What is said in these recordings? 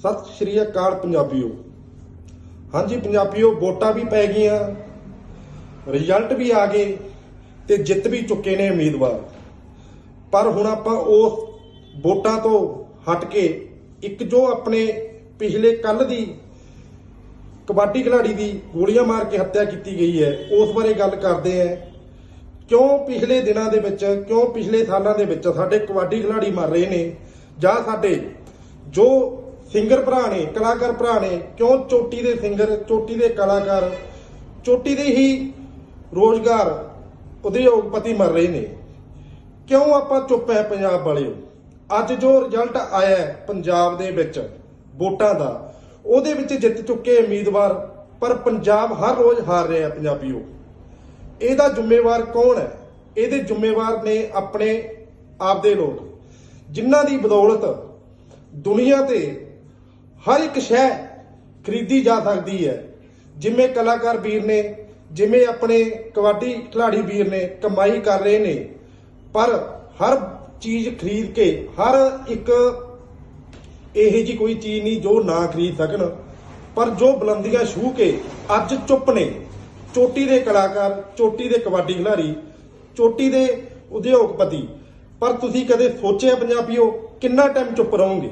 ਸਤਿ ਸ਼੍ਰੀ ਅਕਾਲ ਪੰਜਾਬੀਓ। ਹਾਂਜੀ ਪੰਜਾਬੀਓ, ਵੋਟਾਂ ਵੀ ਪੈ ਗਈਆਂ ਰਿਜ਼ਲਟ ਵੀ ਆ ਗਏ ਤੇ ਜਿੱਤ ਵੀ ਚੁੱਕੇ ਨੇ ਉਮੀਦਵਾਰ। ਪਰ ਹੁਣ ਆਪਾਂ ਉਸ ਵੋਟਾਂ ਤੋਂ ਹਟ ਕੇ ਇੱਕ ਜੋ ਆਪਣੇ ਪਿਛਲੇ ਕੱਲ ਦੀ ਕਬੱਡੀ ਖਿਡਾਰੀ ਦੀ ਗੋਲੀਆਂ ਮਾਰ ਕੇ ਹੱਤਿਆ ਕੀਤੀ ਗਈ ਹੈ। ਉਸ ਬਾਰੇ ਗੱਲ ਕਰਦੇ ਆਂ ਕਿਉਂ ਪਿਛਲੇ ਦਿਨਾਂ ਦੇ ਵਿੱਚ, ਕਿਉਂ ਪਿਛਲੇ ਸਾਲਾਂ ਦੇ ਵਿੱਚ ਸਾਡੇ ਕਬੱਡੀ ਖਿਡਾਰੀ ਮਰ ਰਹੇ ਨੇ? ਜਾਂ ਸਾਡੇ ਜੋ ਸਿੰਗਰ ਭਰਾ ਨੇ, ਕਲਾਕਾਰ ਭਰਾ ਨੇ, ਕਿਉਂ ਚੋਟੀ ਦੇ ਸਿੰਗਰ ਚੋਟੀ ਦੇ ਕਲਾਕਾਰ, ਚੋਟੀ ਦੇ ਹੀ ਰੋਜ਼ਗਾਰ ਉਦਯੋਗਪਤੀ ਮਰ ਰਹੇ ਨੇ? ਕਿਉਂ ਆਪਾਂ ਚੁੱਪ ਹੈ ਪੰਜਾਬ ਵਾਲਿਓ? ਅੱਜ ਜੋ ਰਿਜ਼ਲਟ ਆਇਆ ਪੰਜਾਬ ਦੇ ਵਿੱਚ ਵੋਟਾਂ ਦਾ ਉਹਦੇ ਵਿੱਚ ਜਿੱਤ ਚੁੱਕੇ ਉਮੀਦਵਾਰ, ਪਰ ਪੰਜਾਬ ਹਰ ਰੋਜ਼ ਹਾਰ ਰਿਹਾ ਪੰਜਾਬੀਓ। ਇਹਦਾ ਜ਼ਿੰਮੇਵਾਰ ਕੌਣ ਹੈ? ਇਹਦੇ ਜ਼ਿੰਮੇਵਾਰ ਨੇ ਆਪਣੇ ਆਪਦੇ ਲੋਕ, ਜਿਨ੍ਹਾਂ ਦੀ ਬਦੌਲਤ ਦੁਨੀਆ ਤੇ ਹਰ ਇੱਕ ਸ਼ੈ ਖਰੀਦੀ ਜਾ ਸਕਦੀ ਹੈ। ਜਿਵੇਂ ਕਲਾਕਾਰ ਵੀਰ ਨੇ, ਜਿਵੇਂ ਆਪਣੇ ਕਬੱਡੀ ਖਿਡਾਰੀ ਵੀਰ ਨੇ ਕਮਾਈ ਕਰ ਰਹੇ ਨੇ, ਪਰ ਹਰ ਚੀਜ਼ ਖਰੀਦ ਕੇ, ਹਰ ਇੱਕ ਇਹੋ ਜੀ ਕੋਈ ਚੀਜ਼ ਨਹੀਂ ਜੋ ਨਾ ਖਰੀਦ ਸਕਣ। ਪਰ ਜੋ ਬੁਲੰਦੀਆਂ ਛੂ ਕੇ ਅੱਜ ਚੁੱਪ ਨੇ, ਚੋਟੀ ਦੇ ਕਲਾਕਾਰ, ਚੋਟੀ ਦੇ ਕਬੱਡੀ ਖਿਡਾਰੀ, ਚੋਟੀ ਦੇ ਉਦਯੋਗਪਤੀ, ਪਰ ਤੁਸੀਂ ਕਦੇ ਸੋਚਿਆ ਪੰਜਾਬੀਓ, ਕਿੰਨਾ ਟਾਈਮ ਚੁੱਪ ਰਹੋਗੇ?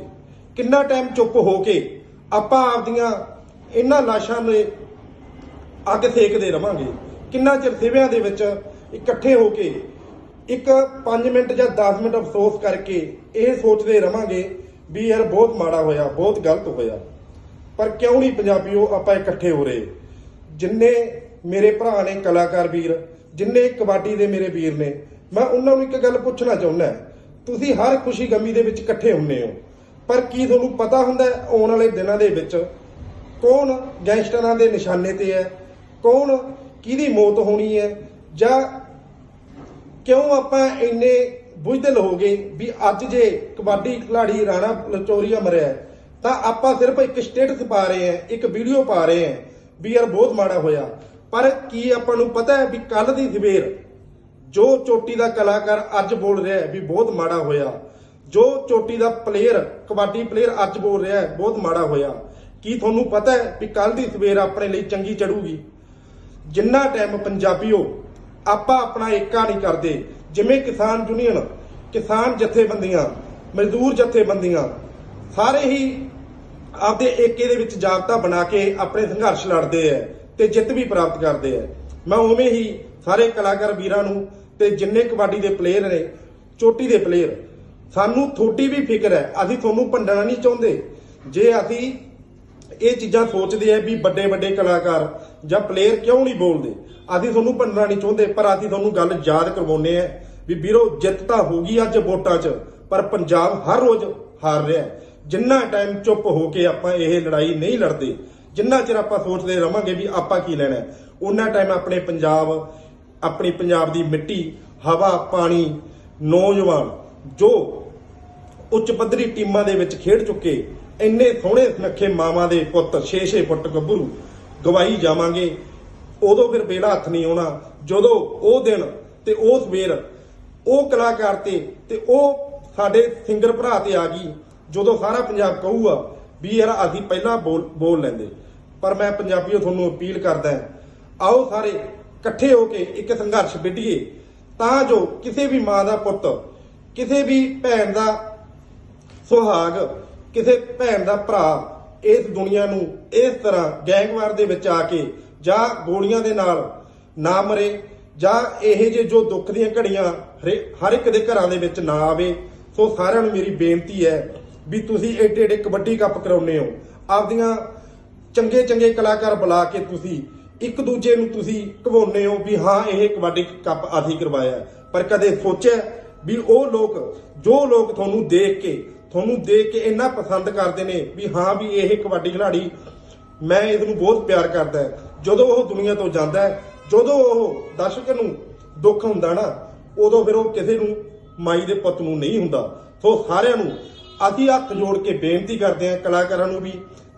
ਕਿੰਨਾ ਟਾਈਮ ਚੁੱਪ ਹੋ ਕੇ ਆਪਾਂ ਆਪਦੀਆਂ ਇਹਨਾਂ ਲਾਸ਼ਾਂ ਨੇ ਅੱਗ ਸੇਕਦੇ ਰਵਾਂਗੇ? ਕਿੰਨਾ ਚਿਰ ਸਿਵਿਆਂ ਦੇ ਵਿੱਚ ਇਕੱਠੇ ਹੋ ਕੇ ਇੱਕ 5 ਮਿੰਟ ਜਾਂ 10 ਮਿੰਟ ਅਫਸੋਸ ਕਰਕੇ ਇਹ ਸੋਚਦੇ ਰਵਾਂਗੇ ਵੀ ਯਾਰ ਬਹੁਤ ਮਾੜਾ ਹੋਇਆ, ਬਹੁਤ ਗਲਤ ਹੋਇਆ। ਪਰ ਕਿਉਂ ਨਹੀਂ ਪੰਜਾਬੀਓ ਆਪਾਂ ਇਕੱਠੇ ਹੋ ਰਹੇ? ਜਿੰਨੇ ਮੇਰੇ ਭਰਾ ਨੇ ਕਲਾਕਾਰ ਵੀਰ, ਜਿੰਨੇ ਕਬੱਡੀ ਦੇ ਮੇਰੇ ਵੀਰ ਨੇ, ਮੈਂ ਉਹਨਾਂ ਨੂੰ ਇੱਕ ਗੱਲ ਪੁੱਛਣਾ ਚਾਹੁੰਦਾ ਤੁਸੀਂ ਹਰ ਖੁਸ਼ੀ ਗਮੀ ਦੇ ਵਿੱਚ ਇਕੱਠੇ ਹੁੰਨੇ ਹੋ। ਪਰ ਕੀ ਤੁਹਾਨੂੰ ਪਤਾ ਹੁੰਦਾ ਆਉਣ ਵਾਲੇ ਦਿਨਾਂ ਦੇ ਵਿੱਚ ਕੌਣ ਗੈਂਗਸਟਰਾਂ ਦੇ ਨਿਸ਼ਾਨੇ ਤੇ ਹੈ? ਕੌਣ ਕਿਹਦੀ ਮੌਤ ਹੋਣੀ ਹੈ? ਜਾਂ ਕਿਉਂ ਆਪਾਂ ਇੰਨੇ ਬੁਝਦਿਲ ਹੋ ਗਏ ਵੀ ਅੱਜ ਜੇ ਕਬੱਡੀ ਖਿਡਾਰੀ ਰਾਣਾ ਲਚੋਰੀਆ ਮਰਿਆ ਤਾਂ ਆਪਾਂ ਸਿਰਫ ਇੱਕ ਸਟੇਟਸ ਪਾ ਰਹੇ ਹਾਂ, ਇੱਕ ਵੀਡੀਓ ਪਾ ਰਹੇ ਹਾਂ ਵੀ ਯਾਰ ਬਹੁਤ ਮਾੜਾ ਹੋਇਆ। ਪਰ ਕੀ ਆਪਾਂ ਨੂੰ ਪਤਾ ਹੈ ਵੀ ਕੱਲ ਦੀ ਸਵੇਰ ਜੋ ਚੋਟੀ ਦਾ ਕਲਾਕਾਰ ਅੱਜ ਬੋਲ ਰਿਹਾ ਹੈ ਵੀ ਬਹੁਤ ਮਾੜਾ ਹੋਇਆ, ਜੋ ਚੋਟੀ ਦਾ ਪਲੇਅਰ ਕਬੱਡੀ ਪਲੇਅਰ ਅੱਜ ਬੋਲ ਰਿਹਾ ਹੈ, ਬਹੁਤ ਮਾੜਾ ਹੋਇਆ। ਕੀ ਤੁਹਾਨੂੰ ਪਤਾ ਹੈ ਵੀ ਕੱਲ ਦੀ ਸਵੇਰ ਆਪਣੇ ਲਈ ਚੰਗੀ ਚੜੂਗੀ? ਜਿੰਨਾ ਟਾਈਮ ਪੰਜਾਬੀਓ ਆਪਾਂ ਆਪਣਾ ਏਕਾ ਨਹੀਂ ਕਰਦੇ। ਜਿਵੇਂ ਕਿਸਾਨ ਯੂਨੀਅਨ, ਕਿਸਾਨ ਜਥੇਬੰਦੀਆਂ, ਮਜ਼ਦੂਰ ਜਥੇਬੰਦੀਆਂ, ਸਾਰੇ ਹੀ ਆਪਦੇ ਏਕੇ ਦੇ ਵਿੱਚ ਜਾਬਤਾ ਬਣਾ ਕੇ ਆਪਣੇ ਸੰਘਰਸ਼ ਲੜਦੇ ਐ ਤੇ ਜਿੱਤ ਵੀ ਪ੍ਰਾਪਤ ਕਰਦੇ ਐ। ਮੈਂ ਉਵੇਂ ਹੀ ਸਾਰੇ ਕਲਾਕਾਰ ਵੀਰਾਂ ਨੂੰ ਤੇ ਜਿੰਨੇ ਕਬੱਡੀ ਦੇ ਪਲੇਅਰ ਨੇ, ਚੋਟੀ ਦੇ ਪਲੇਅਰ ਸਾਨੂੰ ਥੋੜੀ ਵੀ ਫਿਕਰ ਹੈ ਅਸੀਂ ਤੁਹਾਨੂੰ ਭੰਡਣਾ ਨਹੀਂ ਚਾਹੁੰਦੇ। ਜੇ ਅਸੀਂ ਇਹ ਚੀਜ਼ਾਂ ਸੋਚਦੇ ਆ ਵੀ ਵੱਡੇ ਵੱਡੇ ਕਲਾਕਾਰ ਜਾਂ ਪਲੇਅਰ ਕਿਉਂ ਨਹੀਂ ਬੋਲਦੇ? ਅਸੀਂ ਤੁਹਾਨੂੰ ਭੰਡਣਾ ਨਹੀਂ ਚਾਹੁੰਦੇ, ਪਰ ਅਸੀਂ ਤੁਹਾਨੂੰ ਗੱਲ ਯਾਦ ਕਰਵਾਉਨੇ ਆ ਵੀ ਵੀਰੋ, ਜਿੱਤ ਤਾਂ ਹੋ ਗਈ ਅੱਜ ਵੋਟਾਂ 'ਚ, ਪਰ ਪੰਜਾਬ ਹਰ ਰੋਜ਼ ਹਾਰ ਰਿਹਾ ਜਿੰਨਾ ਟਾਈਮ ਚੁੱਪ ਹੋ ਕੇ ਆਪਾਂ ਇਹ ਲੜਾਈ ਨਹੀਂ ਲੜਦੇ, ਜਿੰਨਾ ਚਿਰ ਆਪਾਂ ਸੋਚਦੇ ਰਵਾਂਗੇ ਵੀ ਆਪਾਂ ਕੀ ਲੈਣਾ ਉਹਨਾਂ ਟਾਈਮ ਆਪਣੇ ਪੰਜਾਬ, ਆਪਣੀ ਪੰਜਾਬ ਦੀ ਮਿੱਟੀ, ਹਵਾ, ਪਾਣੀ, ਨੌਜਵਾਨ, ਜੋ ਉੱਚ ਪੱਧਰੀ ਟੀਮਾਂ ਦੇ ਵਿੱਚ ਖੇਡ ਚੁੱਕੇ, ਇੰਨੇ ਸੋਹਣੇ ਸੁਨੱਖੇ ਮਾਵਾਂ ਦੇ ਪੁੱਤ 6-6 ਫੁੱਟ ਗੱਭਰੂ ਗਵਾਈ ਜਾਵਾਂਗੇ। ਉਦੋਂ ਫਿਰ ਬੇੜਾ ਹੱਥ ਨਹੀਂ ਆਉਣਾ। ਜਦੋਂ ਉਹ ਦਿਨ ਤੇ ਉਹ ਸਵੇਰ, ਉਹ ਕਲਾਕਾਰ ਤੇ ਤੇ ਉਹ ਸਾਡੇ ਸਿੰਗਰ ਭਰਾ ਤੇ ਆ ਗਈ। ਜਦੋਂ ਸਾਰਾ ਪੰਜਾਬ ਕਹੂਗਾ ਵੀ ਯਾਰ ਅਸੀਂ ਪਹਿਲਾਂ ਬੋਲ ਬੋਲ ਲੈਂਦੇ। ਪਰ ਮੈਂ ਪੰਜਾਬੀਓ ਤੁਹਾਨੂੰ ਅਪੀਲ ਕਰਦਾ ਆਓ ਸਾਰੇ ਇਕੱਠੇ ਹੋ ਕੇ ਇੱਕ ਸੰਘਰਸ਼ ਵਿੱਢੀਏ। ਤਾਂ ਜੋ ਕਿਸੇ ਵੀ ਮਾਂ ਦਾ ਪੁੱਤ, ਕਿਸੇ ਵੀ ਭੈਣ ਦਾ ਸੁਹਾਗ, ਕਿਸੇ ਭੈਣ ਦਾ ਭਰਾ ਇਸ ਦੁਨੀਆ ਨੂੰ ਇਸ ਤਰ੍ਹਾਂ ਗੈਂਗਵਾਰ ਦੇ ਵਿੱਚ ਆ ਕੇ ਜਾਂ ਗੋਲੀਆਂ ਦੇ ਨਾਲ ਨਾ ਮਰੇ ਜਾਂ ਇਹ ਜੇ ਜੋ ਦੁੱਖ ਦੀਆਂ ਘੜੀਆਂ ਹਰ ਇੱਕ ਦੇ ਘਰਾਂ ਦੇ ਵਿੱਚ ਨਾ ਆਵੇ, ਸੋ ਸਾਰਿਆਂ ਨੂੰ ਮੇਰੀ ਬੇਨਤੀ ਹੈ ਵੀ ਤੁਸੀਂ ਏਡੇ ਏਡੇ ਕਬੱਡੀ ਕੱਪ ਕਰਾਉਨੇ ਹੋ। ਆਪਦੀਆਂ ਚੰਗੇ ਚੰਗੇ ਕਲਾਕਾਰ ਬੁਲਾ ਕੇ ਤੁਸੀਂ ਇੱਕ ਦੂਜੇ ਨੂੰ ਤੁਸੀਂ ਘਵਾਉਂਦੇ ਹੋ ਵੀ ਹਾਂ, ਇਹ ਕਬੱਡੀ ਕੱਪ ਅਸੀਂ ਕਰਵਾਇਆ। ਪਰ ਕਦੇ ਸੋਚਿਆ ਵੀ ਉਹ ਲੋਕ, ਜੋ ਲੋਕ ਤੁਹਾਨੂੰ ਦੇਖ ਕੇ ਤੁਹਾਨੂੰ ਦੇਖ ਕੇ ਇੰਨਾ ਪਸੰਦ ਕਰਦੇ ਨੇ ਵੀ ਹਾਂ ਵੀ ਇਹ ਕਬੱਡੀ ਖਿਡਾਰੀ ਮੈਂ ਇਸ ਨੂੰ ਬਹੁਤ ਪਿਆਰ ਕਰਦਾ ਹੈ। ਜਦੋਂ ਉਹ ਦੁਨੀਆ ਤੋਂ ਜਾਂਦਾ ਹੈ, ਜਦੋਂ ਉਹ ਦਰਸ਼ਕ ਨੂੰ ਦੁੱਖ ਹੁੰਦਾ ਨਾ, ਉਦੋਂ ਫਿਰ ਉਹ ਕਿਸੇ ਨੂੰ, ਮਾਈ ਦੇ ਪੁੱਤ ਨੂੰ ਨਹੀਂ ਹੁੰਦਾ। ਸੋ ਸਾਰਿਆਂ ਨੂੰ ਅਸੀਂ ਹੱਥ ਜੋੜ ਕੇ ਬੇਨਤੀ ਕਰਦੇ ਹਾਂ, ਕਲਾਕਾਰਾਂ ਨੂੰ ਵੀ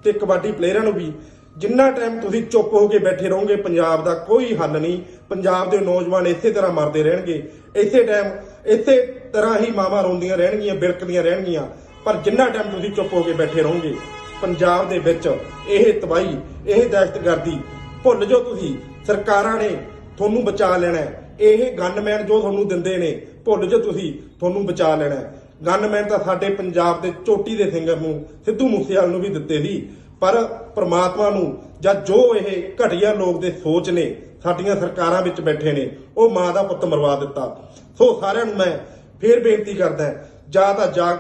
ਤੇ ਕਬੱਡੀ ਪਲੇਅਰਾਂ ਨੂੰ ਵੀ, ਜਿੰਨਾ ਟਾਈਮ ਤੁਸੀਂ ਚੁੱਪ ਹੋ ਕੇ ਬੈਠੇ ਰਹੋਗੇ, ਪੰਜਾਬ ਦਾ ਕੋਈ ਹੱਲ ਨਹੀਂ। ਪੰਜਾਬ ਦੇ ਨੌਜਵਾਨ ਇਸੇ ਤਰ੍ਹਾਂ ਮਰਦੇ ਰਹਿਣਗੇ। ਇਸੇ ਟਾਈਮ ਇਸੇ ਤਰ੍ਹਾਂ ਹੀ ਮਾਵਾਂ ਰੋਂਦੀਆਂ ਰਹਿਣਗੀਆਂ, ਬਿਲਕਦੀਆਂ ਰਹਿਣਗੀਆਂ। ਪਰ ਜਿੰਨਾ ਟਾਈਮ ਤੁਸੀਂ ਚੁੱਪ ਹੋ ਕੇ ਬੈਠੇ ਰਹੋਗੇ, ਪੰਜਾਬ ਦੇ ਵਿੱਚ ਇਹ ਤਬਾਹੀ, ਇਹ ਦਹਿਸ਼ਤਗਰਦੀ, ਭੁੱਲ ਜਾਓ ਤੁਸੀਂ, ਸਰਕਾਰਾਂ ਨੇ ਤੁਹਾਨੂੰ ਬਚਾ ਲੈਣਾ ਇਹ ਗਨਮੈਨ ਜੋ ਤੁਹਾਨੂੰ ਦਿੰਦੇ ਨੇ, ਭੁੱਲ ਜਾਓ ਤੁਸੀਂ, ਤੁਹਾਨੂੰ ਬਚਾ ਲੈਣਾ ਗਨਮੈਨ ਤਾਂ ਸਾਡੇ ਪੰਜਾਬ ਦੇ ਚੋਟੀ ਦੇ ਸਿੰਗਰ ਨੂੰ ਸਿੱਧੂ ਮੂਸੇਵਾਲ ਨੂੰ ਵੀ ਦਿੱਤੇ ਸੀ। ਪਰ ਪ੍ਰਮਾਤਮਾ ਨੂੰ ਜਾਂ ਜੋ ਇਹ ਘਟੀਆ ਲੋਕ ਦੇ ਸੋਚ ਨੇ, ਸਾਡੀਆਂ ਸਰਕਾਰਾਂ ਵਿੱਚ ਬੈਠੇ ਨੇ, ਉਹ ਮਾਂ ਦਾ ਪੁੱਤ ਮਰਵਾ ਦਿੱਤਾ। ਸੋ ਸਾਰਿਆਂ ਨੂੰ ਮੈਂ ਫੇਰ ਬੇਨਤੀ ਕਰਦਾ ਜਾਂ ਤਾਂ ਜਾਗ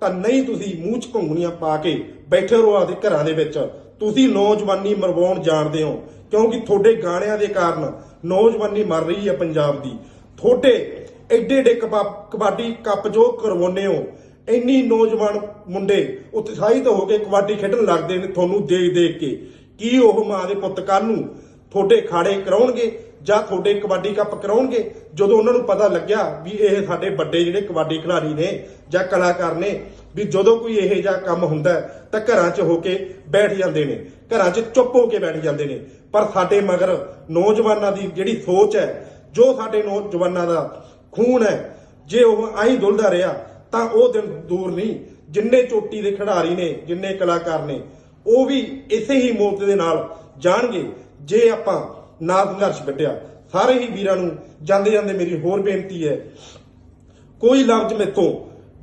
ਤਾਂ ਨਹੀਂ ਤੁਸੀਂ ਮੂੰਹ 'ਚ ਘੁੰਗਣੀਆਂ ਪਾ ਕੇ ਬੈਠੇ ਰਹੋ ਆਪਦੇ ਘਰਾਂ ਦੇ ਵਿੱਚ। ਤੁਸੀਂ ਨੌਜਵਾਨੀ ਮਰਵਾਉਣ ਜਾਣਦੇ ਹੋ, ਕਿਉਂਕਿ ਤੁਹਾਡੇ ਗਾਣਿਆਂ ਦੇ ਕਾਰਨ ਨੌਜਵਾਨੀ ਮਰ ਰਹੀ ਹੈ ਪੰਜਾਬ ਦੀ। ਤੁਹਾਡੇ ਐਡੇ ਐਡੇ ਕਬਾ- ਕਬੱਡੀ ਕੱਪ ਜੋ ਕਰਵਾਉਂਦੇ ਹੋ, ਇੰਨੀ ਨੌਜਵਾਨ ਮੁੰਡੇ ਉਤਸ਼ਾਹਿਤ ਹੋ ਕੇ ਕਬੱਡੀ ਖੇਡਣ ਲੱਗਦੇ ਨੇ ਤੁਹਾਨੂੰ ਦੇਖ ਦੇਖ ਕੇ। ਕੀ ਉਹ ਮਾਂ ਦੇ ਪੁੱਤ ਕੱਲ ਨੂੰ ਤੁਹਾਡੇ ਖਾੜੇ ਕਰਾਉਣਗੇ ਜਾਂ ਤੁਹਾਡੇ ਕਬੱਡੀ ਕੱਪ ਕਰਾਉਣਗੇ? ਜਦੋਂ ਉਹਨਾਂ ਨੂੰ ਪਤਾ ਲੱਗਿਆ ਵੀ ਇਹ ਸਾਡੇ ਵੱਡੇ ਜਿਹੜੇ ਕਬੱਡੀ ਖਿਡਾਰੀ ਨੇ ਜਾਂ ਕਲਾਕਾਰ ਨੇ, ਵੀ ਜਦੋਂ ਕੋਈ ਇਹੋ ਜਿਹਾ ਕੰਮ ਹੁੰਦਾ ਤਾਂ ਘਰਾਂ 'ਚ ਹੋ ਕੇ ਬੈਠ ਜਾਂਦੇ ਨੇ। ਘਰਾਂ 'ਚ ਚੁੱਪ ਹੋ ਕੇ ਬੈਠ ਜਾਂਦੇ ਨੇ। ਪਰ ਸਾਡੇ ਮਗਰ ਨੌਜਵਾਨਾਂ ਦੀ ਜਿਹੜੀ ਸੋਚ ਹੈ, ਜੋ ਸਾਡੇ ਨੌਜਵਾਨਾਂ ਦਾ ਖੂਨ ਹੈ, ਜੇ ਉਹ ਆਹੀ ਡੁੱਲਦਾ ਰਿਹਾ, ਤਾਂ ਉਹ ਦਿਨ ਦੂਰ ਨਹੀਂ। ਜਿੰਨੇ ਚੋਟੀ ਦੇ ਖਿਡਾਰੀ ਨੇ, ਜਿੰਨੇ ਕਲਾਕਾਰ ਨੇ ਉਹ ਵੀ ਇਸੇ ਹੀ ਮੌਤ ਦੇ ਨਾਲ ਜਾਣਗੇ ਜੇ ਆਪਾਂ ਨਾ ਸੰਘਰਸ਼ ਕੱਢਿਆ ਸਾਰੇ ਹੀ ਵੀਰਾਂ ਨੂੰ ਜਾਂਦੇ ਜਾਂਦੇ ਮੇਰੀ ਹੋਰ ਬੇਨਤੀ ਹੈ, ਕੋਈ ਲਫ਼ਜ਼ ਮੇਥੋਂ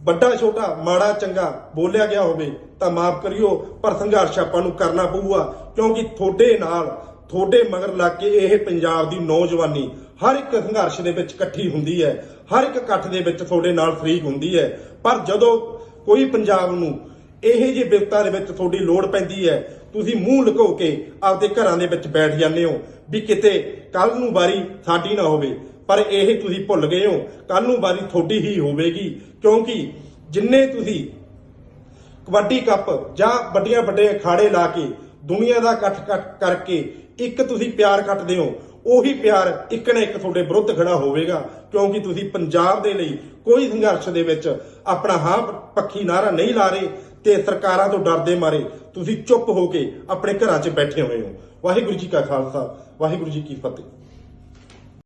ਵੱਡਾ, ਛੋਟਾ, ਮਾੜਾ, ਚੰਗਾ ਬੋਲਿਆ ਗਿਆ ਹੋਵੇ ਤਾਂ ਮਾਫ ਕਰਿਓ, ਪਰ ਸੰਘਰਸ਼ ਆਪਾਂ ਨੂੰ ਕਰਨਾ ਪਊਗਾ, ਕਿਉਂਕਿ ਤੁਹਾਡੇ ਨਾਲ, ਤੁਹਾਡੇ ਮਗਰ ਲੱਗ ਕੇ ਇਹ ਪੰਜਾਬ ਦੀ ਨੌਜਵਾਨੀ ਹਰ ਇੱਕ ਸੰਘਰਸ਼ ਦੇ ਵਿੱਚ ਇਕੱਠੀ ਹੁੰਦੀ ਹੈ, ਹਰ ਇੱਕ ਇਕੱਠ ਦੇ ਵਿੱਚ ਤੁਹਾਡੇ ਨਾਲ ਫਰੀਕ ਹੁੰਦੀ ਹੈ। ਪਰ ਜਦੋਂ ਕੋਈ ਪੰਜਾਬ ਨੂੰ ਇਹ ਜਿਹੇ ਬਿਪਤਾ ਦੇ ਵਿੱਚ ਤੁਹਾਡੀ ਲੋੜ ਪੈਂਦੀ ਹੈ, ਤੁਸੀਂ ਮੂੰਹ ਲੁਕੋ ਕੇ ਆਪਦੇ ਘਰਾਂ ਦੇ ਵਿੱਚ ਬੈਠ ਜਾਂਦੇ ਹੋ ਵੀ ਕਿਤੇ ਕੱਲ ਨੂੰ ਵਾਰੀ ਸਾਡੀ ਨਾ ਹੋਵੇ। ਪਰ ਇਹ ਤੁਸੀਂ ਭੁੱਲ ਗਏ ਹੋ ਕੱਲ ਨੂੰ ਵਾਰੀ ਤੁਹਾਡੀ ਹੀ ਹੋਵੇਗੀ। ਕਿਉਂਕਿ ਜਿੰਨੇ ਤੁਸੀਂ ਕਬੱਡੀ ਕੱਪ ਜਾਂ ਵੱਡੀਆਂ ਵੱਡੇ ਅਖਾੜੇ ਲਾ ਕੇ ਦੁਨੀਆ ਦਾ ਇਕੱਠ ਕਰਕੇ ਇੱਕ ਤੁਸੀਂ ਪਿਆਰ ਕੱਟਦੇ ਹੋ, ਉਹੀ ਪਿਆਰ ਇੱਕ ਨਾ ਇੱਕ ਤੁਹਾਡੇ ਵਿਰੁੱਧ ਖੜਾ ਹੋਵੇਗਾ। ਕਿਉਂਕਿ ਤੁਸੀਂ ਪੰਜਾਬ ਦੇ ਲਈ ਕੋਈ ਸੰਘਰਸ਼ ਦੇ ਵਿੱਚ ਆਪਣਾ ਹਾਂ ਪੱਖੀ ਨਾਰਾ ਨਹੀਂ ਲਾ ਰਹੇ ਤੇ ਸਰਕਾਰਾਂ ਤੋਂ ਡਰਦੇ ਮਾਰੇ। ਤੁਸੀਂ ਚੁੱਪ ਹੋ ਕੇ ਆਪਣੇ ਘਰਾਂ 'ਚ ਬੈਠੇ ਹੋਏ ਹੋ। ਵਾਹਿਗੁਰੂ ਜੀ ਕਾ ਖਾਲਸਾ, ਵਾਹਿਗੁਰੂ ਜੀ ਕੀ ਫਤਿਹ।